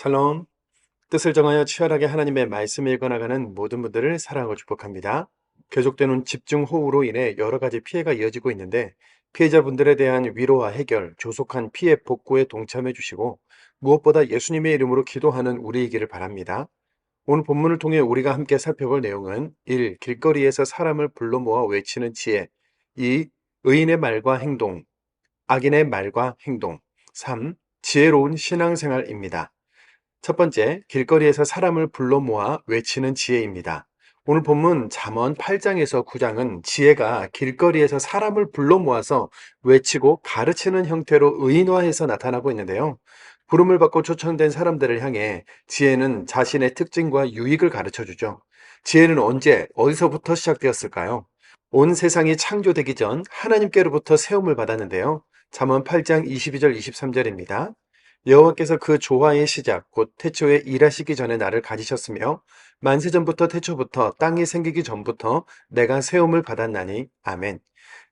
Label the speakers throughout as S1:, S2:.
S1: 샬롬. 뜻을 정하여 치열하게 하나님의 말씀을 읽어나가는 모든 분들을 사랑하고 축복합니다. 계속되는 집중 호우로 인해 여러 가지 피해가 이어지고 있는데 피해자분들에 대한 위로와 해결, 조속한 피해 복구에 동참해 주시고 무엇보다 예수님의 이름으로 기도하는 우리이기를 바랍니다. 오늘 본문을 통해 우리가 함께 살펴볼 내용은 1. 길거리에서 사람을 불러 모아 외치는 지혜 2. 의인의 말과 행동 악인의 말과 행동 3. 지혜로운 신앙생활입니다. 첫 번째, 길거리에서 사람을 불러 모아 외치는 지혜입니다. 오늘 본문 잠언 8장에서 9장은 지혜가 길거리에서 사람을 불러 모아서 외치고 가르치는 형태로 의인화해서 나타나고 있는데요. 부름을 받고 초청된 사람들을 향해 지혜는 자신의 특징과 유익을 가르쳐 주죠. 지혜는 언제, 어디서부터 시작되었을까요? 온 세상이 창조되기 전 하나님께로부터 세움을 받았는데요. 잠언 8장 22절 23절입니다. 여호와께서 그 조화의 시작 곧 태초에 일하시기 전에 나를 가지셨으며 만세 전부터 태초부터 땅이 생기기 전부터 내가 세움을 받았나니 아멘.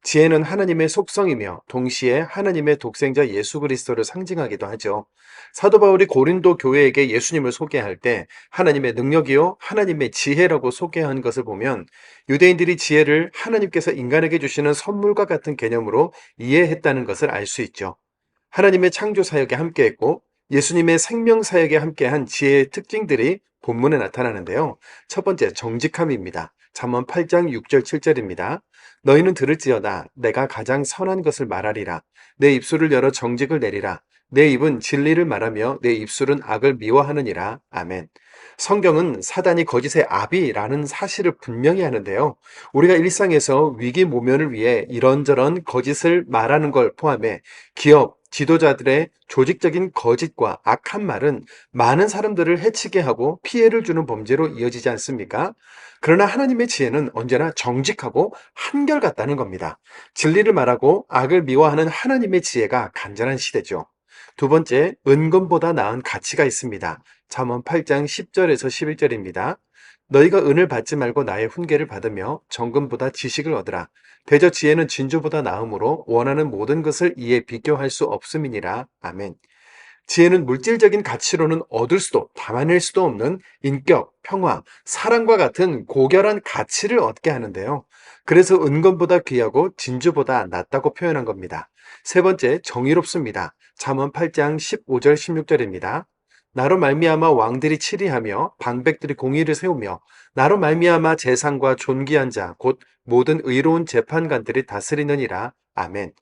S1: 지혜는 하나님의 속성이며 동시에 하나님의 독생자 예수 그리스도를 상징하기도 하죠. 사도 바울이 고린도 교회에게 예수님을 소개할 때 하나님의 능력이요 하나님의 지혜라고 소개한 것을 보면 유대인들이 지혜를 하나님께서 인간에게 주시는 선물과 같은 개념으로 이해했다는 것을 알 수 있죠. 하나님의 창조 사역에 함께했고 예수님의 생명 사역에 함께한 지혜의 특징들이 본문에 나타나는데요. 첫 번째 정직함입니다. 잠언 8장 6절 7절입니다. 너희는 들을지어다 내가 가장 선한 것을 말하리라 내 입술을 열어 정직을 내리라 내 입은 진리를 말하며 내 입술은 악을 미워하느니라 아멘. 성경은 사단이 거짓의 아비라는 사실을 분명히 하는데요. 우리가 일상에서 위기 모면을 위해 이런저런 거짓을 말하는 걸 포함해 기업, 지도자들의 조직적인 거짓과 악한 말은 많은 사람들을 해치게 하고 피해를 주는 범죄로 이어지지 않습니까? 그러나 하나님의 지혜는 언제나 정직하고 한결같다는 겁니다. 진리를 말하고 악을 미워하는 하나님의 지혜가 간절한 시대죠. 두 번째, 은금보다 나은 가치가 있습니다. 잠언 8장 10절에서 11절입니다. 너희가 은을 받지 말고 나의 훈계를 받으며 정금보다 지식을 얻으라. 대저 지혜는 진주보다 나음으로 원하는 모든 것을 이에 비교할 수 없음이니라. 아멘. 지혜는 물질적인 가치로는 얻을 수도 담아낼 수도 없는 인격, 평화, 사랑과 같은 고결한 가치를 얻게 하는데요. 그래서 은건보다 귀하고 진주보다 낫다고 표현한 겁니다. 세 번째, 정의롭습니다. 잠언 8장 15절 16절입니다. 나로 말미암아 왕들이 치리하며 방백들이 공의를 세우며 나로 말미암아 재상과 존귀한 자 곧 모든 의로운 재판관들이 다스리느니라. 아멘.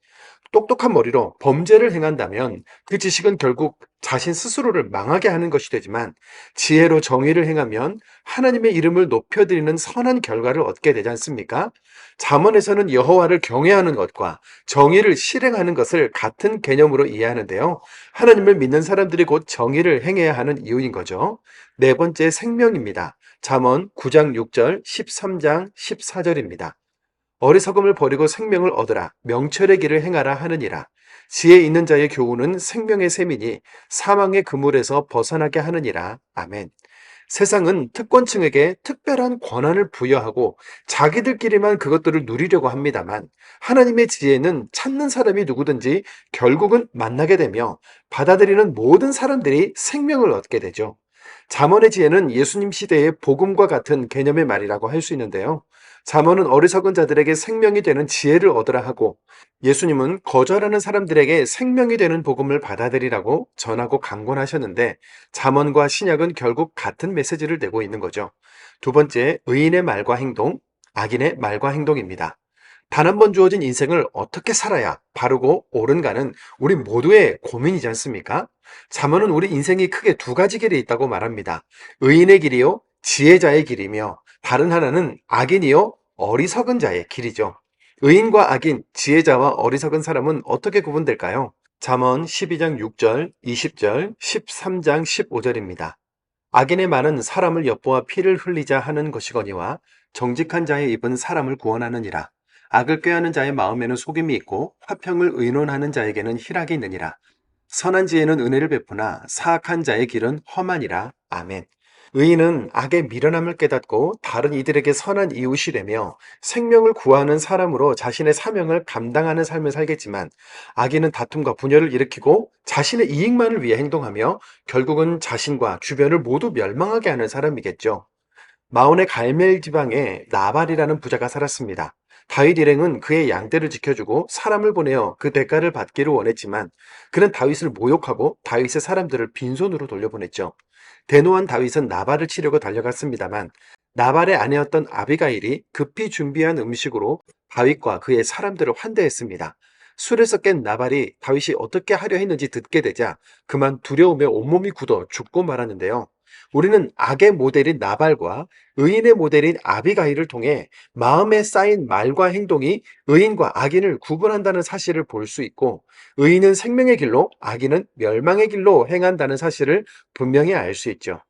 S1: 똑똑한 머리로 범죄를 행한다면 그 지식은 결국 자신 스스로를 망하게 하는 것이 되지만 지혜로 정의를 행하면 하나님의 이름을 높여드리는 선한 결과를 얻게 되지 않습니까? 잠언에서는 여호와를 경외하는 것과 정의를 실행하는 것을 같은 개념으로 이해하는데요. 하나님을 믿는 사람들이 곧 정의를 행해야 하는 이유인 거죠. 네 번째 생명입니다. 잠언 9장 6절, 13장 14절입니다. 어리석음을 버리고 생명을 얻으라 명철의 길을 행하라 하느니라 지혜 있는 자의 교훈은 생명의 셈이니 사망의 그물에서 벗어나게 하느니라 아멘 세상은 특권층에게 특별한 권한을 부여하고 자기들끼리만 그것들을 누리려고 합니다만 하나님의 지혜는 찾는 사람이 누구든지 결국은 만나게 되며 받아들이는 모든 사람들이 생명을 얻게 되죠. 잠언의 지혜는 예수님 시대의 복음과 같은 개념의 말이라고 할 수 있는데요. 잠언은 어리석은 자들에게 생명이 되는 지혜를 얻으라 하고 예수님은 거절하는 사람들에게 생명이 되는 복음을 받아들이라고 전하고 강권하셨는데 잠언과 신약은 결국 같은 메시지를 내고 있는 거죠. 두 번째, 의인의 말과 행동, 악인의 말과 행동입니다. 단 한 번 주어진 인생을 어떻게 살아야 바르고 옳은가는 우리 모두의 고민이지 않습니까? 잠언은 우리 인생이 크게 두 가지 길이 있다고 말합니다. 의인의 길이요, 지혜자의 길이며 다른 하나는 악인이요 어리석은 자의 길이죠. 의인과 악인, 지혜자와 어리석은 사람은 어떻게 구분될까요? 잠언 12장 6절, 20절, 13장 15절입니다. 악인의 말은 사람을 엿보아 피를 흘리자 하는 것이거니와 정직한 자의 입은 사람을 구원하느니라. 악을 꾀하는 자의 마음에는 속임이 있고 화평을 의논하는 자에게는 희락이 있느니라. 선한 지혜는 은혜를 베푸나 사악한 자의 길은 험하니라. 아멘. 의인은 악의 미련함을 깨닫고 다른 이들에게 선한 이웃이 되며 생명을 구하는 사람으로 자신의 사명을 감당하는 삶을 살겠지만 악인은 다툼과 분열을 일으키고 자신의 이익만을 위해 행동하며 결국은 자신과 주변을 모두 멸망하게 하는 사람이겠죠. 마온의 갈멜 지방에 나발이라는 부자가 살았습니다. 다윗 일행은 그의 양떼를 지켜주고 사람을 보내어 그 대가를 받기를 원했지만 그는 다윗을 모욕하고 다윗의 사람들을 빈손으로 돌려보냈죠. 대노한 다윗은 나발을 치려고 달려갔습니다만 나발의 아내였던 아비가일이 급히 준비한 음식으로 다윗과 그의 사람들을 환대했습니다. 술에서 깬 나발이 다윗이 어떻게 하려 했는지 듣게 되자 그만 두려움에 온몸이 굳어 죽고 말았는데요. 우리는 악의 모델인 나발과 의인의 모델인 아비가일을 통해 마음에 쌓인 말과 행동이 의인과 악인을 구분한다는 사실을 볼 수 있고 의인은 생명의 길로 악인은 멸망의 길로 행한다는 사실을 분명히 알 수 있죠.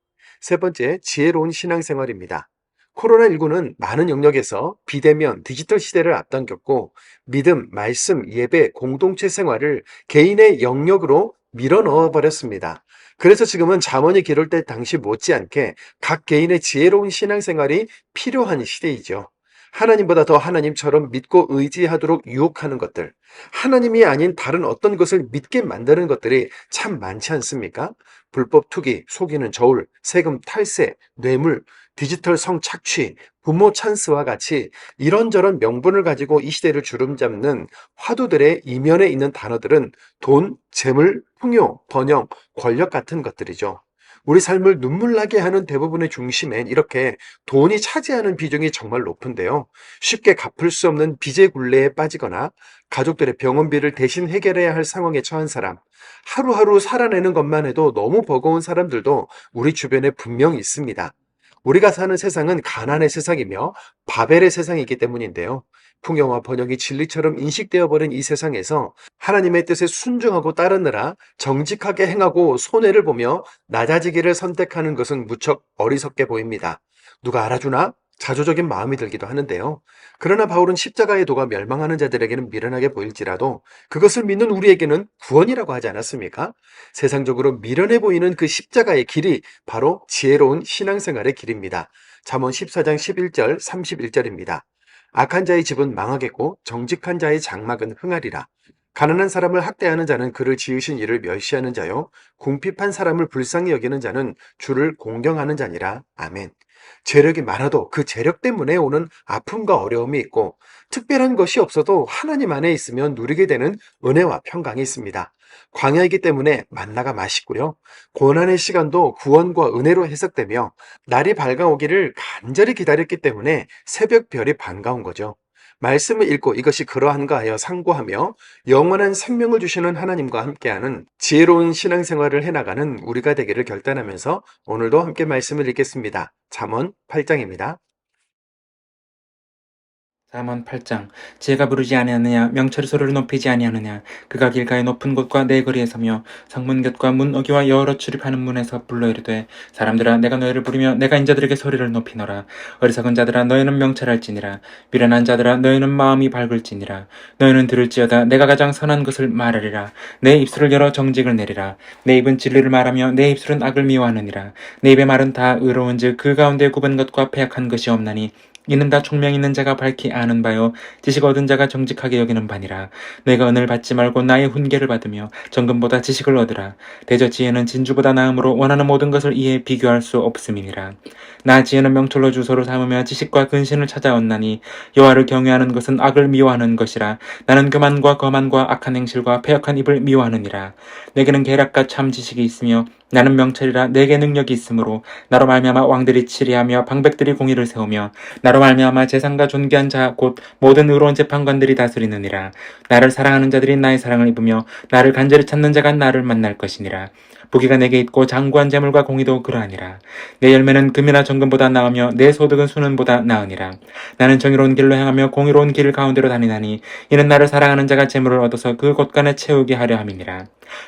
S1: 세 번째, 지혜로운 신앙생활입니다. 코로나19는 많은 영역에서 비대면 디지털 시대를 앞당겼고 믿음, 말씀, 예배, 공동체 생활을 개인의 영역으로 밀어 넣어 버렸습니다. 그래서 지금은 잠언이 기를 때 당시 못지않게 각 개인의 지혜로운 신앙생활이 필요한 시대이죠. 하나님보다 더 하나님처럼 믿고 의지하도록 유혹하는 것들, 하나님이 아닌 다른 어떤 것을 믿게 만드는 것들이 참 많지 않습니까? 불법 투기, 속이는 저울, 세금 탈세, 뇌물, 디지털 성 착취, 부모 찬스와 같이 이런저런 명분을 가지고 이 시대를 주름잡는 화두들의 이면에 있는 단어들은 돈, 재물, 풍요, 번영, 권력 같은 것들이죠. 우리 삶을 눈물나게 하는 대부분의 중심엔 이렇게 돈이 차지하는 비중이 정말 높은데요. 쉽게 갚을 수 없는 빚의 굴레에 빠지거나 가족들의 병원비를 대신 해결해야 할 상황에 처한 사람, 하루하루 살아내는 것만 해도 너무 버거운 사람들도 우리 주변에 분명히 있습니다. 우리가 사는 세상은 가난의 세상이며 바벨의 세상이기 때문인데요. 풍요와 번영이 진리처럼 인식되어 버린 이 세상에서 하나님의 뜻에 순종하고 따르느라 정직하게 행하고 손해를 보며 낮아지기를 선택하는 것은 무척 어리석게 보입니다. 누가 알아주나? 자조적인 마음이 들기도 하는데요. 그러나 바울은 십자가의 도가 멸망하는 자들에게는 미련하게 보일지라도 그것을 믿는 우리에게는 구원이라고 하지 않았습니까? 세상적으로 미련해 보이는 그 십자가의 길이 바로 지혜로운 신앙생활의 길입니다. 잠언 14장 11절 31절입니다. 악한 자의 집은 망하겠고 정직한 자의 장막은 흥하리라. 가난한 사람을 학대하는 자는 그를 지으신 이를 멸시하는 자요. 궁핍한 사람을 불쌍히 여기는 자는 주를 공경하는 자니라. 아멘. 재력이 많아도 그 재력 때문에 오는 아픔과 어려움이 있고 특별한 것이 없어도 하나님 안에 있으면 누리게 되는 은혜와 평강이 있습니다. 광야이기 때문에 만나가 맛있고요. 고난의 시간도 구원과 은혜로 해석되며 날이 밝아오기를 간절히 기다렸기 때문에 새벽 별이 반가운 거죠. 말씀을 읽고 이것이 그러한가 하여 상고하며 영원한 생명을 주시는 하나님과 함께하는 지혜로운 신앙생활을 해나가는 우리가 되기를 결단하면서 오늘도 함께 말씀을 읽겠습니다. 잠언 8장입니다.
S2: 잠언 8장 지혜가 부르지 아니하느냐 명철의 소리를 높이지 아니하느냐 그가 길가의 높은 곳과 내 거리에 서며 성문 곁과 문 어기와 여러 출입하는 문에서 불러 이르되 사람들아 내가 너희를 부르며 내가 인자들에게 소리를 높이노라. 어리석은 자들아 너희는 명철할지니라. 미련한 자들아 너희는 마음이 밝을지니라. 너희는 들을지어다. 내가 가장 선한 것을 말하리라. 내 입술을 열어 정직을 내리라. 내 입은 진리를 말하며 내 입술은 악을 미워하느니라. 내 입의 말은 다 의로운즉 그 가운데 굽은 것과 패약한 것이 없나니 이는 다 총명 있는 자가 밝히 아는 바요. 지식 얻은 자가 정직하게 여기는 바니라. 내가 은을 받지 말고 나의 훈계를 받으며 정금보다 지식을 얻으라. 대저 지혜는 진주보다 나음으로 원하는 모든 것을 이에 비교할 수 없음이니라. 나 지혜는 명철로 주소를 삼으며 지식과 근신을 찾아 얻나니 여호와를 경외하는 것은 악을 미워하는 것이라. 나는 교만과 거만과 악한 행실과 패역한 입을 미워하느니라. 내게는 계략과 참 지식이 있으며 나는 명철이라 내게 능력이 있으므로 나로 말미암아 왕들이 치리하며 방백들이 공의를 세우며 나로 말미암아 재상과 존귀한 자 곧 모든 의로운 재판관들이 다스리느니라. 나를 사랑하는 자들이 나의 사랑을 입으며 나를 간절히 찾는 자가 나를 만날 것이니라 부귀가 내게 있고 장구한 재물과 공의도 그러하니라. 내 열매는 금이나 정금보다 나으며 내 소득은 수는보다 나으니라. 나는 정의로운 길로 행하며 공의로운 길 가운데로 다니나니 이는 나를 사랑하는 자가 재물을 얻어서 그 곳간에 채우게 하려 함이니라.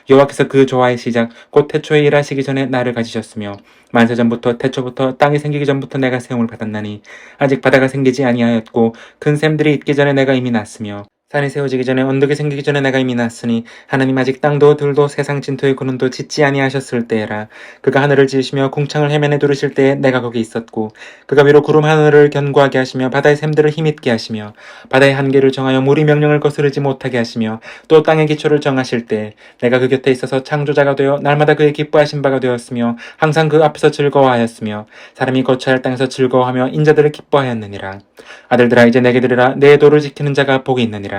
S2: 여호와께서 그 조화의 시작 곧 태초에 일하시기 전에 나를 가지셨으며 만세 전부터 태초부터 땅이 생기기 전부터 내가 세움을 받았나니 아직 바다가 생기지 아니하였고 큰 샘들이 있기 전에 내가 이미 났으며 산이 세워지기 전에 언덕이 생기기 전에 내가 이미 났으니 하나님 아직 땅도 들도 세상 진토의 근원도 짓지 아니하셨을 때에라. 그가 하늘을 지으시며 궁창을 해면에 두르실 때에 내가 거기 있었고 그가 위로 구름 하늘을 견고하게 하시며 바다의 샘들을 힘있게 하시며 바다의 한계를 정하여 물이 명령을 거스르지 못하게 하시며 또 땅의 기초를 정하실 때 내가 그 곁에 있어서 창조자가 되어 날마다 그의 기뻐하신 바가 되었으며 항상 그 앞에서 즐거워하였으며 사람이 거처할 땅에서 즐거워하며 인자들을 기뻐하였느니라. 아들들아 이제 내게 들으라. 내 도를 지키는 자가 복이 있느니라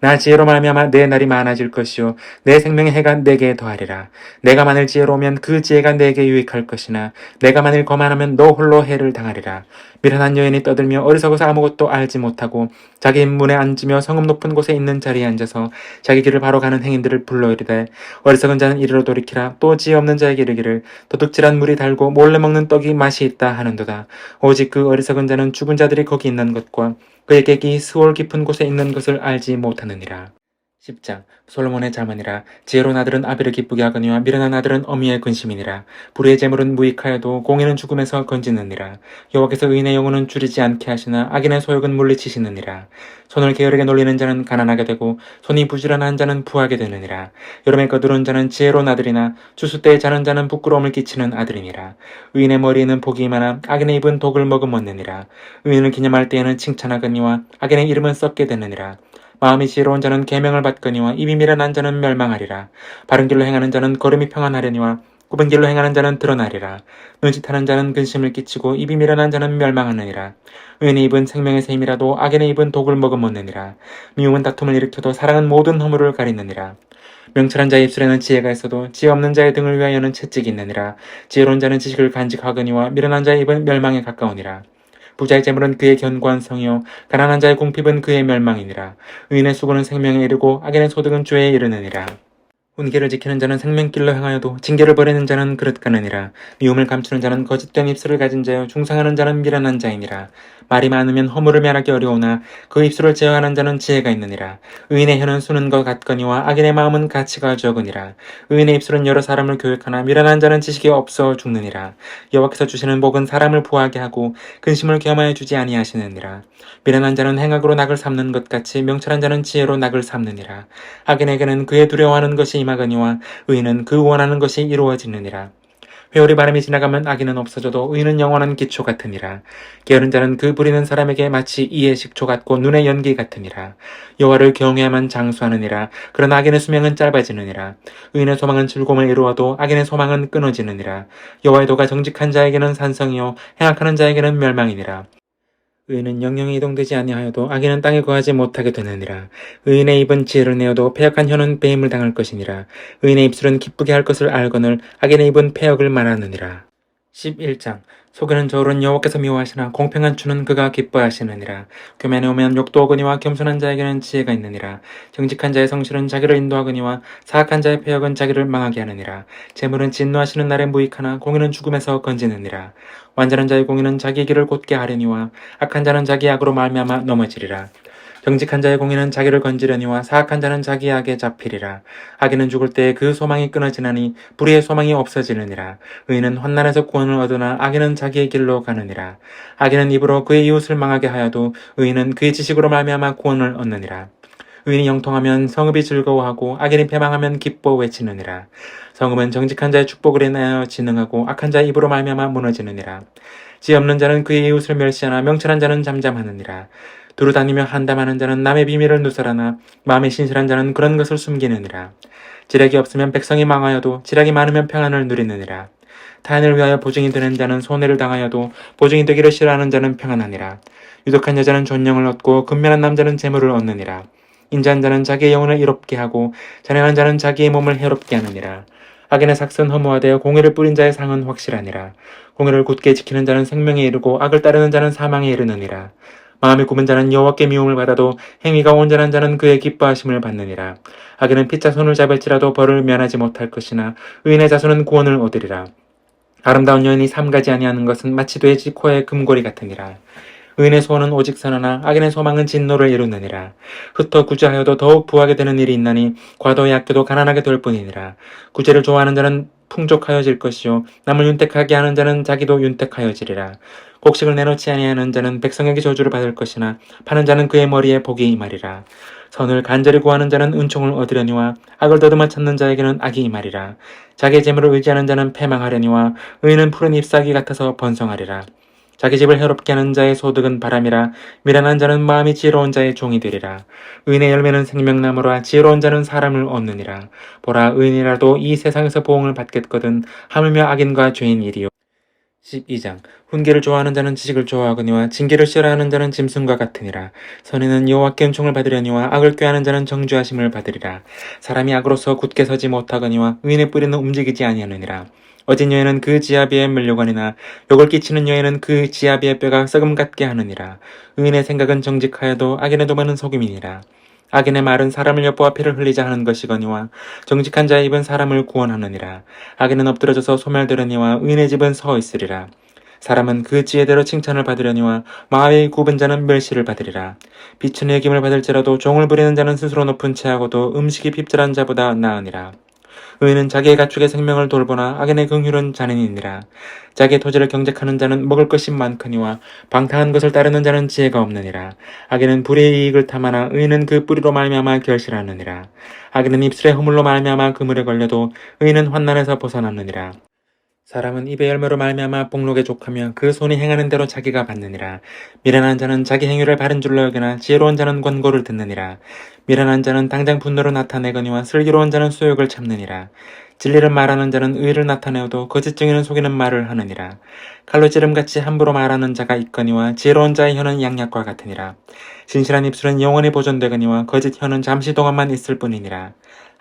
S2: 나 지혜로 말미암아 내 날이 많아질 것이요. 내 생명의 해가 내게 더하리라. 내가 만일 지혜로우면 그 지혜가 내게 유익할 것이나 내가 만일 거만하면 너 홀로 해를 당하리라. 미련한 여인이 떠들며 어리석어서 아무것도 알지 못하고 자기 문에 앉으며 성읍 높은 곳에 있는 자리에 앉아서 자기 길을 바로 가는 행인들을 불러 이르되 어리석은 자는 이리로 돌이키라. 또 지혜 없는 자에게 이르기를 도둑질한 물이 달고 몰래 먹는 떡이 맛이 있다 하는도다. 오직 그 어리석은 자는 죽은 자들이 거기 있는 것과 그의 객이 스월 깊은 곳에 있는 것을 알지 못하느니라 10장 솔로몬의 자문이라. 지혜로운 아들은 아비를 기쁘게 하거니와 미련한 아들은 어미의 근심이니라. 불의의 재물은 무익하여도 공의는 죽음에서 건지느니라. 여호와께서 의인의 영혼은 줄이지 않게 하시나 악인의 소욕은 물리치시느니라. 손을 게으르게 놀리는 자는 가난하게 되고 손이 부지런한 자는 부하게 되느니라. 여름에 거두른 자는 지혜로운 아들이나 추수 때에 자는 자는 부끄러움을 끼치는 아들이니라. 의인의 머리에는 복이 많아 악인의 입은 독을 머금었느니라. 의인을 기념할 때에는 칭찬하거니와 악인의 이름은 썩게 되느니라 마음이 지혜로운 자는 계명을 받거니와 입이 미련한 자는 멸망하리라. 바른 길로 행하는 자는 걸음이 평안하려니와 굽은 길로 행하는 자는 드러나리라. 눈짓하는 자는 근심을 끼치고 입이 미련한 자는 멸망하느니라. 의인의 입은 생명의 셈이라도 악인의 입은 독을 머금었느니라. 미움은 다툼을 일으켜도 사랑은 모든 허물을 가리느니라. 명철한 자의 입술에는 지혜가 있어도 지혜 없는 자의 등을 위하여는 채찍이 있느니라. 지혜로운 자는 지식을 간직하거니와 미련한 자의 입은 멸망에 가까우니라. 부자의 재물은 그의 견고한 성이요. 가난한 자의 궁핍은 그의 멸망이니라. 의인의 수고는 생명에 이르고 악인의 소득은 죄에 이르느니라 훈계를 지키는 자는 생명길로 행하여도 징계를 버리는 자는 그릇 가느니라. 미움을 감추는 자는 거짓된 입술을 가진 자요 중상하는 자는 미련한 자이니라. 말이 많으면 허물을 면하기 어려우나 그 입술을 제어하는 자는 지혜가 있느니라. 의인의 혀는 수는 것 같거니와 악인의 마음은 가치가 적으니라. 의인의 입술은 여러 사람을 교육하나 미련한 자는 지식이 없어 죽느니라. 여호와께서 주시는 복은 사람을 부하게 하고 근심을 겸하여 주지 아니하시느니라. 미련한 자는 행악으로 낙을 삼는 것 같이 명철한 자는 지혜로 낙을 삼느니라. 악인에게는 그의 두려워하는 것이 임하거니와 의인은 그 원하는 것이 이루어지느니라 회오리 바람이 지나가면 악인은 없어져도 의인은 영원한 기초 같으니라. 게으른 자는 그 부리는 사람에게 마치 이의 식초 같고 눈의 연기 같으니라. 여호와를 경외하면 장수하느니라. 그러나 악인의 수명은 짧아지느니라. 의인의 소망은 즐거움을 이루어도 악인의 소망은 끊어지느니라. 여호와의 도가 정직한 자에게는 산성이요 행악하는 자에게는 멸망이니라. 의인은 영영이 이동되지 아니하여도 악인은 땅에 거하지 못하게 되느니라. 의인의 입은 지혜를 내어도 패역한 혀는 배임을 당할 것이니라. 의인의 입술은 기쁘게 할 것을 알거늘 악인의 입은 패역을 말하느니라. 11장 속에는 저울은 여호와께서 미워하시나 공평한 추는 그가 기뻐하시느니라. 교만에 오면 욕도 오거니와 겸손한 자에게는 지혜가 있느니라. 정직한 자의 성실은 자기를 인도하거니와 사악한 자의 패역은 자기를 망하게 하느니라. 재물은 진노하시는 날에 무익하나 공의는 죽음에서 건지느니라. 완전한 자의 공의는 자기 길을 곧게 하려니와 악한 자는 자기 악으로 말미암아 넘어지리라. 정직한 자의 공의는 자기를 건지려니와 사악한 자는 자기 악에 잡히리라. 악인은 죽을 때에 그 소망이 끊어지나니 불의의 소망이 없어지느니라. 의인은 환난에서 구원을 얻으나 악인은 자기의 길로 가느니라. 악인은 입으로 그의 이웃을 망하게 하여도 의인은 그의 지식으로 말미암아 구원을 얻느니라. 의인이 형통하면 성읍이 즐거워하고 악인이 패망하면 기뻐 외치느니라. 성읍은 정직한 자의 축복을 인하여 진흥하고 악한 자의 입으로 말미암아 무너지느니라. 지혜 없는 자는 그의 이웃을 멸시하나 명철한 자는 잠잠하느니라. 두루 다니며 한담하는 자는 남의 비밀을 누설하나 마음에 신실한 자는 그런 것을 숨기느니라. 지략이 없으면 백성이 망하여도 지략이 많으면 평안을 누리느니라. 타인을 위하여 보증이 되는 자는 손해를 당하여도 보증이 되기를 싫어하는 자는 평안하니라. 유독한 여자는 존령을 얻고 근면한 남자는 재물을 얻느니라. 인자한 자는 자기의 영혼을 이롭게 하고 잔인한 자는 자기의 몸을 해롭게 하느니라. 악인의 삭선 허무하되 공의를 뿌린 자의 상은 확실하니라. 공의를 굳게 지키는 자는 생명에 이르고 악을 따르는 자는 사망에 이르느니라. 마음이 굽은 자는 여호와께 미움을 받아도 행위가 온전한 자는 그의 기뻐하심을 받느니라. 악인은 피차 손을 잡을지라도 벌을 면하지 못할 것이나 의인의 자손은 구원을 얻으리라. 아름다운 여인이 삼가지 아니하는 것은 마치 돼지 코의 금고리 같으니라. 의인의 소원은 오직 선하나 악인의 소망은 진노를 이루느니라. 흩어 구제하여도 더욱 부하게 되는 일이 있나니 과도히 아껴도 가난하게 될 뿐이니라. 구제를 좋아하는 자는 풍족하여질 것이요 남을 윤택하게 하는 자는 자기도 윤택하여지리라. 곡식을 내놓지 아니하는 자는 백성에게 저주를 받을 것이나 파는 자는 그의 머리에 복이 임하리라. 선을 간절히 구하는 자는 은총을 얻으려니와 악을 더듬어 찾는 자에게는 악이 임하리라. 자기의 재물을 의지하는 자는 패망하려니와 의인은 푸른 잎사귀 같아서 번성하리라. 자기 집을 해롭게 하는 자의 소득은 바람이라 미련한 자는 마음이 지혜로운 자의 종이 되리라. 의인의 열매는 생명나무라 지혜로운 자는 사람을 얻느니라. 보라 의인이라도 이 세상에서 보응을 받겠거든 하물며 악인과 죄인 일이요. 12장 훈계를 좋아하는 자는 지식을 좋아하거니와 징계를 싫어하는 자는 짐승과 같으니라. 선인은 여호와께 은총을 받으려니와 악을 꾀하는 자는 정죄하심을 받으리라. 사람이 악으로서 굳게 서지 못하거니와 의인의 뿌리는 움직이지 아니하느니라. 어진 여인은 그 지아비의 멸류관이나 욕을 끼치는 여인은 그 지아비의 뼈가 썩음 같게 하느니라. 의인의 생각은 정직하여도 악인의 도만은 속임이니라. 악인의 말은 사람을 엿보아 피를 흘리자 하는 것이거니와 정직한 자의 입은 사람을 구원하느니라. 악인은 엎드러져서 소멸되려니와 의인의 집은 서 있으리라. 사람은 그 지혜대로 칭찬을 받으려니와 마음의 굽은 자는 멸시를 받으리라. 빛은 여김을 받을지라도 종을 부리는 자는 스스로 높은 채하고도 음식이 핍절한 자보다 나으니라. 의인은 자기의 가축의 생명을 돌보나 악인의 긍휼은 잔인이니라. 자기의 토지를 경작하는 자는 먹을 것이 많거니와 방탕한 것을 따르는 자는 지혜가 없느니라. 악인은 불의 이익을 탐하나 의인은 그 뿌리로 말미암아 결실하느니라. 악인은 입술의 허물로 말미암아 그물에 걸려도 의인은 환난에서 벗어났느니라. 사람은 입의 열매로 말미암아 복록에 족하며 그 손이 행하는 대로 자기가 받느니라. 미련한 자는 자기 행위를 바른 줄로 여기나 지혜로운 자는 권고를 듣느니라. 미련한 자는 당장 분노를 나타내거니와 슬기로운 자는 수욕을 참느니라. 진리를 말하는 자는 의를 나타내어도 거짓 증인은 속이는 말을 하느니라. 칼로 찌름같이 함부로 말하는 자가 있거니와 지혜로운 자의 혀는 양약과 같으니라. 진실한 입술은 영원히 보존되거니와 거짓 혀는 잠시 동안만 있을 뿐이니라.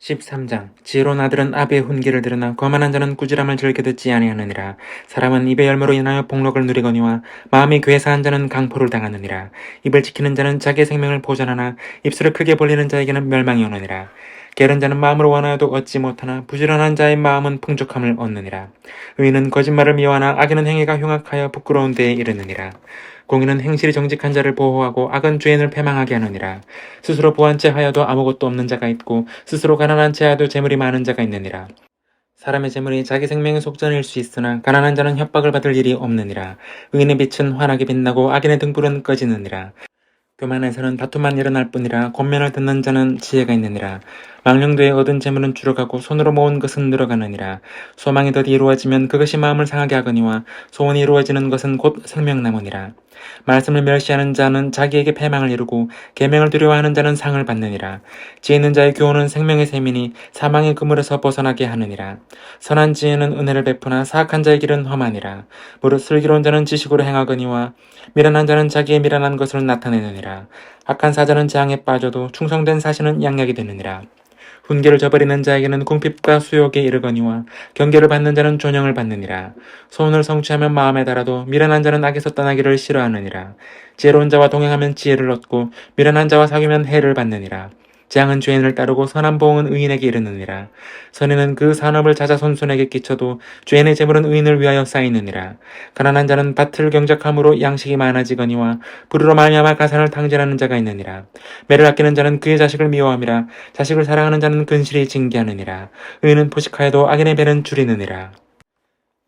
S2: 13장 지혜로운 아들은 아비의 훈계를 들으나 거만한 자는 꾸지람을 즐겨 듣지 아니하느니라. 사람은 입의 열매로 인하여 복록을 누리거니와 마음이 괴사한 자는 강포를 당하느니라. 입을 지키는 자는 자기의 생명을 보전하나 입술을 크게 벌리는 자에게는 멸망이 오느니라. 게으른 자는 마음으로 원하여도 얻지 못하나 부지런한 자의 마음은 풍족함을 얻느니라. 의인은 거짓말을 미워하나 악인은 행위가 흉악하여 부끄러운 데에 이르느니라. 공인은 행실이 정직한 자를 보호하고 악은 죄인을 패망하게 하느니라. 스스로 부한 채 하여도 아무것도 없는 자가 있고 스스로 가난한 채 하여도 재물이 많은 자가 있느니라. 사람의 재물이 자기 생명의 속전일 수 있으나 가난한 자는 협박을 받을 일이 없느니라. 의인의 빛은 환하게 빛나고 악인의 등불은 꺼지느니라. 교만에서는 다툼만 일어날 뿐이라 권면을 듣는 자는 지혜가 있느니라. 망령도에 얻은 재물은 줄어가고 손으로 모은 것은 늘어가느니라. 소망이 더디 이루어지면 그것이 마음을 상하게 하거니와 소원이 이루어지는 것은 곧 생명나무니라. 말씀을 멸시하는 자는 자기에게 패망을 이루고 계명을 두려워하는 자는 상을 받느니라. 지혜 있는 자의 교훈은 생명의 셈이니 사망의 그물에서 벗어나게 하느니라. 선한 지혜는 은혜를 베푸나 사악한 자의 길은 험하니라. 무릇 슬기로운 자는 지식으로 행하거니와 미련한 자는 자기의 미련한 것을 나타내느니라. 악한 사자는 재앙에 빠져도 충성된 사신은 양약이 되느니라. 훈계를 저버리는 자에게는 궁핍과 수욕에 이르거니와 경계를 받는 자는 존영을 받느니라. 소원을 성취하면 마음에 달아도 미련한 자는 악에서 떠나기를 싫어하느니라. 지혜로운 자와 동행하면 지혜를 얻고 미련한 자와 사귀면 해를 받느니라. 재앙은 죄인을 따르고 선한 보응은 의인에게 이르느니라. 선인은 그 산업을 자자손손에게 끼쳐도 죄인의 재물은 의인을 위하여 쌓이느니라. 가난한 자는 밭을 경작함으로 양식이 많아지거니와 불으로 말미암아 가산을 탕진하는 자가 있느니라. 매를 아끼는 자는 그의 자식을 미워함이라. 자식을 사랑하는 자는 근실이 징계하느니라. 의인은 포식하여도 악인의 배는 줄이느니라.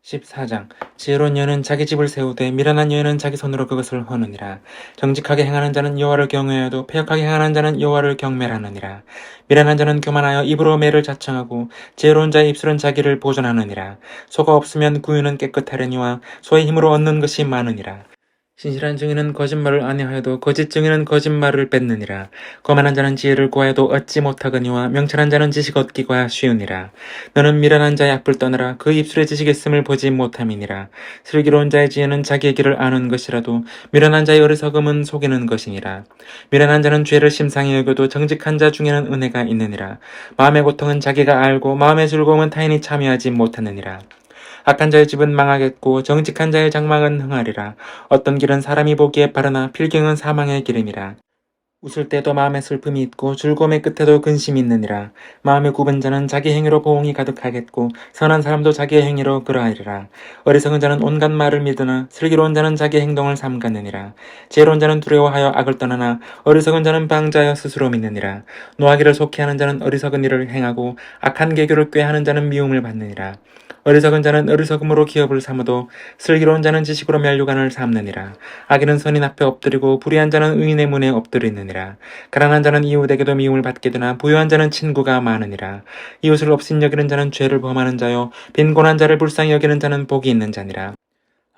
S2: 14장. 지혜로운 여인은 자기 집을 세우되 미련한 여인은 자기 손으로 그것을 허느니라. 정직하게 행하는 자는 여호와를 경외하여도 패역하게 행하는 자는 여호와를 경멸하느니라. 미련한 자는 교만하여 입으로 매를 자청하고 지혜로운 자의 입술은 자기를 보존하느니라. 소가 없으면 구유는 깨끗하려니와 소의 힘으로 얻는 것이 많으니라 신실한 증인은 거짓말을 아니하여도 거짓 증인은 거짓말을 뱉느니라. 거만한 자는 지혜를 구하여도 얻지 못하거니와 명철한 자는 지식 얻기가 쉬우니라. 너는 미련한 자의 악불 떠나라. 그 입술의 지식이 있음을 보지 못함이니라. 슬기로운 자의 지혜는 자기의 길을 아는 것이라도 미련한 자의 어리석음은 속이는 것이니라. 미련한 자는 죄를 심상히 여겨도 정직한 자 중에는 은혜가 있느니라. 마음의 고통은 자기가 알고 마음의 즐거움은 타인이 참여하지 못하느니라. 악한 자의 집은 망하겠고 정직한 자의 장막은 흥하리라. 어떤 길은 사람이 보기에 바르나 필경은 사망의 길임이라. 웃을 때도 마음에 슬픔이 있고 즐거움의 끝에도 근심이 있느니라. 마음의 굽은 자는 자기 행위로 보응이 가득하겠고 선한 사람도 자기의 행위로 그러하리라. 어리석은 자는 온갖 말을 믿으나 슬기로운 자는 자기 행동을 삼가느니라. 지혜로운 자는 두려워하여 악을 떠나나 어리석은 자는 방자하여 스스로 믿느니라. 노하기를 속히 하는 자는 어리석은 일을 행하고 악한 계교를 꾀하는 자는 미움을 받느니라. 어리석은 자는 어리석음으로 기업을 삼어도 슬기로운 자는 지식으로 면류관을 삼느니라. 악인은 선인 앞에 엎드리고 불의한 자는 의인의 문에 엎드리느니라. 가난한 자는 이웃에게도 미움을 받게 되나 부유한 자는 친구가 많으니라. 이웃을 없인 여기는 자는 죄를 범하는 자요 빈곤한 자를 불쌍히 여기는 자는 복이 있는 자니라.